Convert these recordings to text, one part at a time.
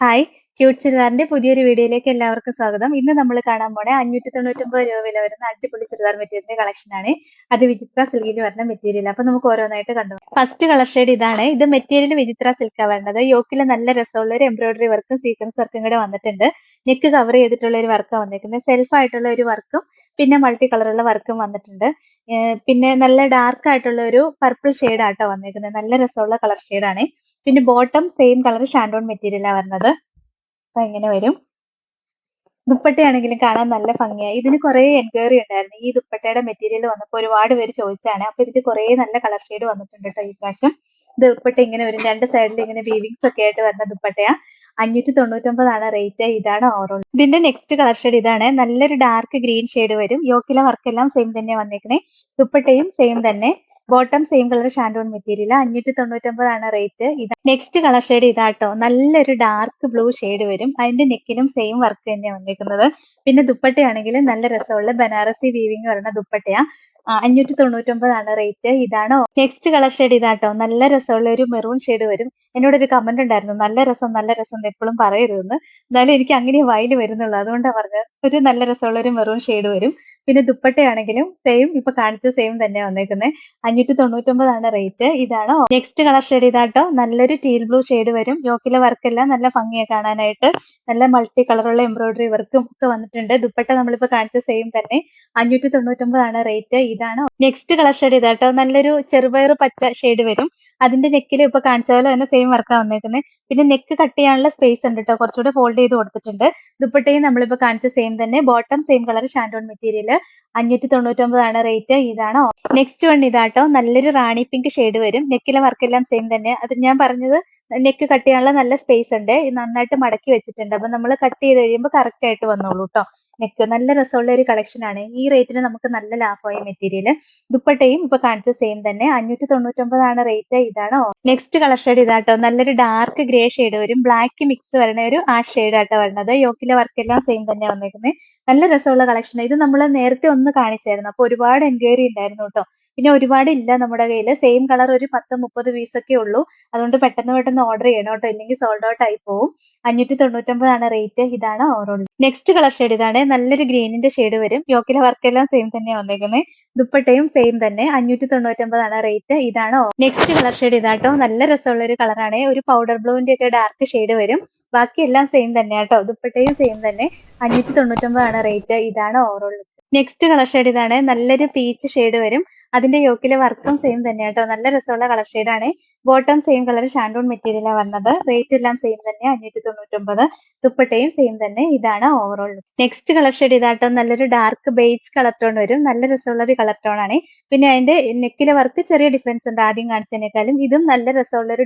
Hi cute ചുരിദാറിന്റെ പുതിയൊരു വീഡിയോയിലേക്ക് എല്ലാവർക്കും സ്വാഗതം. ഇന്ന് നമ്മൾ കാണാൻ പോണെ അഞ്ഞൂറ്റി തൊണ്ണൂറ്റൊമ്പത് രൂപ വില വരുന്ന അടിപൊളി ചുരിദാർ മെറ്റീരിയലിന്റെ കളക്ഷൻ ആണ്. അത് വിചിത്ര സിൽക്കിൽ വരുന്ന മെറ്റീരിയൽ. അപ്പൊ നമുക്ക് ഓരോന്നായിട്ട് കണ്ടു ഫസ്റ്റ് കളർ ഷെയ്ഡ് ഇതാണ്. ഇത് മെറ്റീരിയൽ വിചിത്ര സിൽക്കാ വരുന്നത് യോക്കിൽ നല്ല രസമുള്ള ഒരു എംബ്രോയിഡറി വർക്കും സീക്വൻസ് വർക്കും കൂടെ വന്നിട്ടുണ്ട്. നെക്ക് കവർ ചെയ്തിട്ടുള്ള ഒരു വർക്കാണ് വന്നിരിക്കുന്നത്. സെൽഫ് ആയിട്ടുള്ള ഒരു വർക്കും പിന്നെ മൾട്ടി കളറുള്ള വർക്കും വന്നിട്ടുണ്ട്. പിന്നെ നല്ല ഡാർക്ക് ആയിട്ടുള്ള ഒരു പർപ്പിൾ ഷെയ്ഡ് ആട്ടോ വന്നിരിക്കുന്നത്. നല്ല രസമുള്ള കളർ ഷെയ്ഡാണ് പിന്നെ ബോട്ടം സെയിം കളർ ഷാൻഡോൺ മെറ്റീരിയലാണ് വരുന്നത്. അപ്പൊ ഇങ്ങനെ വരും? ദുപ്പട്ടയാണെങ്കിലും കാണാൻ നല്ല ഭംഗിയായി. ഇതിന് കുറെ എൻക്വയറി ഉണ്ടായിരുന്നു. ഈ ദുപ്പട്ടയുടെ മെറ്റീരിയൽ വന്നപ്പോൾ ഒരുപാട് പേര് ചോദിച്ചാണ്. അപ്പൊ ഇതിന് കുറെ നല്ല കളർ ഷെയ്ഡ് വന്നിട്ടുണ്ട് കേട്ടോ ഈ പ്രാവശ്യം. ദുപ്പട്ട ഇങ്ങനെ വരും. രണ്ട് സൈഡിൽ ഇങ്ങനെ വീവിങ്സ് ഒക്കെ ആയിട്ട് വരുന്ന ദുപ്പട്ടയാ. അഞ്ഞൂറ്റി തൊണ്ണൂറ്റൊമ്പതാണ് റേറ്റ് ഇതാണ് ഓവറോൾ ഇതിന്റെ നെക്സ്റ്റ് കളർ ഷെയ്ഡ് ഇതാണ്. നല്ലൊരു ഡാർക്ക് ഗ്രീൻ ഷെയ്ഡ് വരും. യോക്കിലെ വർക്ക് എല്ലാം സെയിം തന്നെ വന്നേക്കണേ. ദുപ്പട്ടയും സെയിം തന്നെ. ബോട്ടം സെയിം കളർ ഷാൻഡോൺ മെറ്റീരിയൽ അഞ്ഞൂറ്റി തൊണ്ണൂറ്റൊമ്പതാണ് റേറ്റ് ഇത് നെക്സ്റ്റ് കളർ ഷെയ്ഡ് ഇതാട്ടോ. നല്ലൊരു ഡാർക്ക് ബ്ലൂ ഷെയ്ഡ് വരും. അതിന്റെ നെക്കിലും സെയിം വർക്ക് തന്നെയാണ് വന്നിരിക്കുന്നത് പിന്നെ ദുപ്പട്ടയാണെങ്കിൽ നല്ല രസമുള്ള ബനാറസി വീവിംഗ് പറഞ്ഞ ദുപ്പട്ടയാ. അഞ്ഞൂറ്റി തൊണ്ണൂറ്റൊമ്പതാണ് റേറ്റ് ഇതാണോ നെക്സ്റ്റ് കളർ ഷെയ്ഡ് ഇതാട്ടോ. നല്ല രസമുള്ള ഒരു മെറൂൺ ഷെയ്ഡ് വരും. എന്നോട് ഒരു കമന്റ് ഉണ്ടായിരുന്നു. നല്ല രസം നല്ല രസം എന്ന് എപ്പോഴും പറയരുതെന്ന്. എന്നാലും എനിക്ക് അങ്ങനെ വയൽ വരുന്നുള്ളൂ. അതുകൊണ്ടാണ് പറഞ്ഞത്. ഒരു നല്ല രസമുള്ള ഒരു മെറൂൺ ഷെയ്ഡ് വരും. പിന്നെ ദുപ്പട്ടയാണെങ്കിലും സെയിം ഇപ്പൊ കാണിച്ച സെയിം തന്നെ വന്നേക്കുന്നത് അഞ്ഞൂറ്റി തൊണ്ണൂറ്റൊമ്പതാണ് റേറ്റ് ഇതാണ് നെക്സ്റ്റ് കളർ ഷെയ്ഡ് ഇതാട്ടോ. നല്ലൊരു ടീൽ ബ്ലൂ ഷെയ്ഡ് വരും. യോക്കിലെ വർക്കെല്ലാം നല്ല ഭംഗിയാണ് കാണാനായിട്ട്. നല്ല മൾട്ടി കളറുള്ള എംബ്രോയിഡറി വർക്കും ഒക്കെ വന്നിട്ടുണ്ട്. ദുപ്പട്ട നമ്മളിപ്പോ കാണിച്ച സെയിം തന്നെ. അഞ്ഞൂറ്റി തൊണ്ണൂറ്റൊമ്പതാണ് റേറ്റ് ഇതാണ് നെക്സ്റ്റ് കളർ ഷെയ്ഡ് ഇതാട്ടോ. നല്ലൊരു ചെറുപയർ പച്ച ഷെയ്ഡ് വരും. അതിന്റെ നെക്കിൽ ഇപ്പൊ കാണിച്ച പോലെ തന്നെ സെയിം വർക്കാണ് വന്നേക്കുന്നത് പിന്നെ നെക്ക് കട്ട് ചെയ്യാനുള്ള സ്പേസ് ഉണ്ട് കേട്ടോ കുറച്ചുകൂടെ ഫോൾഡ് ചെയ്ത് കൊടുത്തിട്ടുണ്ട്. ദുപ്പട്ടയും നമ്മളിപ്പോ കാണിച്ച സെയിം തന്നെ. ബോട്ടം സെയിം കളർ ഷാൻഡോൺ മെറ്റീരിയൽ അഞ്ഞൂറ്റി തൊണ്ണൂറ്റൊമ്പതാണ് റേറ്റ് ഇതാണ് നെക്സ്റ്റ് വൺ ഇതാട്ടോ. നല്ലൊരു റാണി പിങ്ക് ഷെയ്ഡ് വരും. നെക്കിലെ വർക്കെല്ലാം സെയിം തന്നെ. അത് ഞാൻ പറഞ്ഞത് നെക്ക് കട്ട് ചെയ്യാനുള്ള നല്ല സ്പേസ് ഉണ്ട്. നന്നായിട്ട് മടക്കി വെച്ചിട്ടുണ്ട്. അപ്പൊ നമ്മൾ കട്ട് ചെയ്ത് കഴിയുമ്പോൾ കറക്റ്റ് ആയിട്ട് വന്നോളൂ കേട്ടോ നെക്ക് നല്ല രസമുള്ള ഒരു കളക്ഷൻ ആണ്. ഈ റേറ്റിന് നമുക്ക് നല്ല ലാഭമായി മെറ്റീരിയൽ ദുപ്പട്ടയും ഇപ്പൊ കാണിച്ച സെയിം തന്നെ. അഞ്ഞൂറ്റി തൊണ്ണൂറ്റൊമ്പതാണ് റേറ്റ് ഇതാണോ. നെക്സ്റ്റ് കളർ ഷെയ്ഡ് ഇതാട്ടോ. നല്ലൊരു ഡാർക്ക് ഗ്രേ ഷെയ്ഡ് വരും ബ്ലാക്ക് മിക്സ് വരണ ഒരു ആ ഷെയ്ഡ് ആട്ടോ വരുന്നത് യോക്കിലെ വർക്ക് എല്ലാം സെയിം തന്നെ വന്നേക്കുന്നത് നല്ല രസമുള്ള കളക്ഷൻ ഇത് നമ്മൾ നേരത്തെ ഒന്ന് കാണിച്ചായിരുന്നു. അപ്പൊ ഒരുപാട് എൻക്വയറി ഉണ്ടായിരുന്നു കേട്ടോ. പിന്നെ ഒരുപാട് ഇല്ല നമ്മുടെ കയ്യിൽ സെയിം കളർ ഒരു പത്ത് മുപ്പത് പീസ് ഒക്കെ ഉള്ളൂ. അതുകൊണ്ട് പെട്ടെന്ന് പെട്ടെന്ന് ഓർഡർ ചെയ്യണം കേട്ടോ. ഇല്ലെങ്കിൽ സോൾഡ് ഔട്ട് ആയി പോകും അഞ്ഞൂറ്റി തൊണ്ണൂറ്റൊമ്പതാണ് റേറ്റ് ഇതാണ് ഓവറോൾ നെക്സ്റ്റ് കളർ ഷെയ്ഡ് ഇതാണ്. നല്ലൊരു ഗ്രീനിന്റെ ഷെയ്ഡ് വരും. യോക്കിലെ വർക്ക് എല്ലാം സെയിം തന്നെയാണ് വന്നേക്കുന്നത് ദുപ്പട്ടയും സെയിം തന്നെ. അഞ്ഞൂറ്റി തൊണ്ണൂറ്റൊമ്പതാണ് റേറ്റ് ഇതാണ് നെക്സ്റ്റ് കളർ ഷെയ്ഡ് ഇതാട്ടോ നല്ല രസമുള്ള ഒരു കളറാണ് ഒരു പൗഡർ ബ്ലൂവിന്റെ ഒക്കെ ഡാർക്ക് ഷെയ്ഡ് വരും. ബാക്കി എല്ലാം സെയിം തന്നെ കേട്ടോ. ദുപ്പട്ടയും സെയിം തന്നെ. അഞ്ഞൂറ്റി തൊണ്ണൂറ്റൊമ്പതാണ് റേറ്റ് ഇതാണ് ഓവറോൾ നെക്സ്റ്റ് കളർ ഷെയ്ഡ് ഇതാണ്. നല്ലൊരു പീച്ച് ഷെയ്ഡ് വരും. അതിന്റെ യോക്കിലെ വർക്കും സെയിം തന്നെ കേട്ടോ നല്ല രസമുള്ള കളർ ഷെയ്ഡ് ആണ്. ബോട്ടം സെയിം കളർ ഷാൻഡൂൺ മെറ്റീരിയലാണ് വന്നത്. റേറ്റ് എല്ലാം സെയിം തന്നെ അഞ്ഞൂറ്റി തൊണ്ണൂറ്റൊമ്പത് ദുപ്പട്ടയും സെയിം തന്നെ. ഇതാണ് ഓവറോൾ നെക്സ്റ്റ് കളർ ഷെയ്ഡ് ഇതാട്ടോ നല്ലൊരു ഡാർക്ക് ബേജ് കളർ ടോൺ വരും. നല്ല രസമുള്ള ഒരു കളർ ടോൺ ആണ്. പിന്നെ അതിന്റെ നെക്കിലെ വർക്ക് ചെറിയ ഡിഫറൻസ് ഉണ്ട്. ആദ്യം കാണിച്ചതിനേക്കാളും ഇതും നല്ല രസമുള്ള ഒരു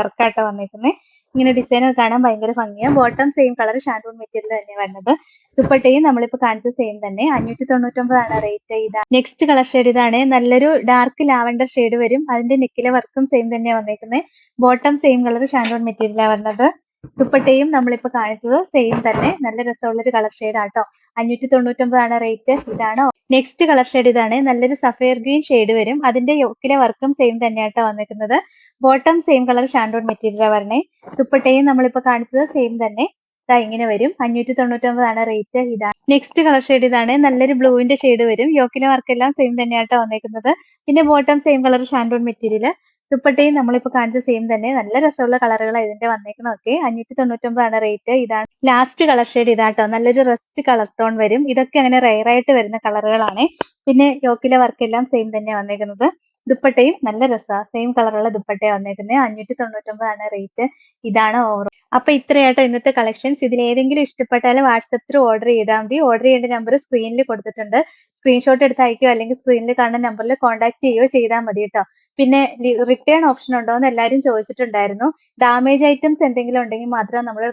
വർക്കാട്ടോ വന്നേക്കുന്നത് ഇങ്ങനെ ഡിസൈൻ കാണാൻ ഭയങ്കര ഭംഗിയാണ് bottom same colour shantoon material തന്നെ വരുന്നത് ദുപ്പട്ടയും നമ്മളിപ്പോ കാണിച്ച സെയിം തന്നെ. അഞ്ഞൂറ്റി തൊണ്ണൂറ്റൊമ്പതാണ് റേറ്റ് ഇതാ. നെക്സ്റ്റ് കളർ ഷെയ്ഡ് ഇതാണ്. നല്ലൊരു ഡാർക്ക് ലാവൻഡർ ഷെയ്ഡ് വരും. അതിന്റെ നെക്കിലെ വർക്കും സെയിം തന്നെയാണ് വന്നേക്കുന്നത് ബോട്ടം സെയിം കളർ ഷാൻഡോൺ മെറ്റീരിയലാണ് വരുന്നത് ദുപ്പട്ടയും നമ്മളിപ്പോ കാണിച്ചത് സെയിം തന്നെ. നല്ല രസമുള്ള ഒരു കളർ ഷെയ്ഡ് ആട്ടോ അഞ്ഞൂറ്റി തൊണ്ണൂറ്റൊമ്പതാണ് റേറ്റ് ഇതാണ്? നെക്സ്റ്റ് കളർ ഷെയ്ഡ് ഇതാണ്. നല്ലൊരു സഫയർ ഗ്രീൻ ഷെയ്ഡ് വരും. അതിന്റെ യോക്കിലെ വർക്കും സെയിം തന്നെയാട്ടോ വന്നിരിക്കുന്നത് ബോട്ടം സെയിം കളർ ഷാൻഡോൺ മെറ്റീരിയലാണ് വരണേ. ദുപ്പട്ടയും നമ്മളിപ്പോ കാണിച്ചത് സെയിം തന്നെ. ഇങ്ങനെ വരും. അഞ്ഞൂറ്റി തൊണ്ണൂറ്റൊമ്പതാണ് റേറ്റ് ഇതാണ്. നെക്സ്റ്റ് കളർ ഷെയ്ഡ് ഇതാണ്. നല്ലൊരു ബ്ലൂവിന്റെ ഷെയ്ഡ് വരും. യോക്കിലെ വർക്കെല്ലാം സെയിം തന്നെയാട്ടോ വന്നേക്കുന്നത്. പിന്നെ ബോട്ടം സെയിം കളർ ഷാൻഡോൺ മെറ്റീരിയൽ ദുപ്പട്ടയും നമ്മളിപ്പോ കാണിച്ച സെയിം തന്നെ. നല്ല രസമുള്ള കളറുകളാണ് ഇതിന്റെ വന്നേക്കുന്നതൊക്കെ. അഞ്ഞൂറ്റി തൊണ്ണൂറ്റൊമ്പതാണ് റേറ്റ് ഇതാണ്. ലാസ്റ്റ് കളർ ഷെയ്ഡ് ഇതാട്ടോ. നല്ലൊരു റെസ്റ്റ് കളർ ടോൺ വരും. ഇതൊക്കെ അങ്ങനെ റയർ ആയിട്ട് വരുന്ന കളറുകളാണ് പിന്നെ യോക്കിലെ വർക്ക് എല്ലാം സെയിം തന്നെ വന്നേക്കുന്നത്. ദുപ്പട്ടയും നല്ല രസമാണ് സെയിം കളറുള്ള ദുപ്പട്ടയാണ് വന്നേക്കുന്നത് അഞ്ഞൂറ്റി തൊണ്ണൂറ്റൊമ്പതാണ് റേറ്റ് ഇതാണ് ഓവർ അപ്പൊ ഇത്രയാട്ടോ ഇന്നത്തെ കളക്ഷൻസ് ഇതിൽ ഏതെങ്കിലും ഇഷ്ടപ്പെട്ടാൽ വാട്സപ്പ് ത്രൂ ഓർഡർ ചെയ്താൽ മതി. ഓർഡർ ചെയ്യേണ്ട നമ്പർ സ്ക്രീനിൽ കൊടുത്തിട്ടുണ്ട്. സ്ക്രീൻഷോട്ട് എടുത്ത് അയക്കുകയോ അല്ലെങ്കിൽ സ്ക്രീനിൽ കാണുന്ന നമ്പറിൽ കോൺടാക്ട് ചെയ്യുകയോ ചെയ്താൽ മതി കേട്ടോ പിന്നെ റിട്ടേൺ ഓപ്ഷൻ ഉണ്ടോ എന്ന് എല്ലാവരും ചോദിച്ചിട്ടുണ്ടായിരുന്നു. ഡാമേജ് ഐറ്റംസ് എന്തെങ്കിലും ഉണ്ടെങ്കിൽ മാത്രമേ നമ്മൾ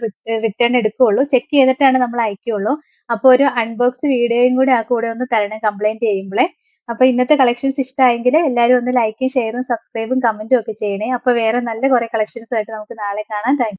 റിട്ടേൺ എടുക്കുകയുള്ളൂ. ചെക്ക് ചെയ്തിട്ടാണ് നമ്മൾ അയക്കുകയുള്ളൂ. അപ്പോൾ ഒരു അൺബോക്സ് വീഡിയോയും കൂടി ആ കൂടെ ഒന്ന് തരണം കംപ്ലൈന്റ് ചെയ്യുമ്പോഴേ അപ്പൊ ഇന്നത്തെ കളക്ഷൻസ് ഇഷ്ടമായെങ്കിൽ എല്ലാവരും ഒന്ന് ലൈക്കും ഷെയറും സബ്സ്ക്രൈബും കമന്റും ഒക്കെ ചെയ്യണേ. അപ്പൊ വേറെ നല്ല കുറെ കളക്ഷൻസ് ആയിട്ട് നമുക്ക് നാളെ കാണാം. താങ്ക്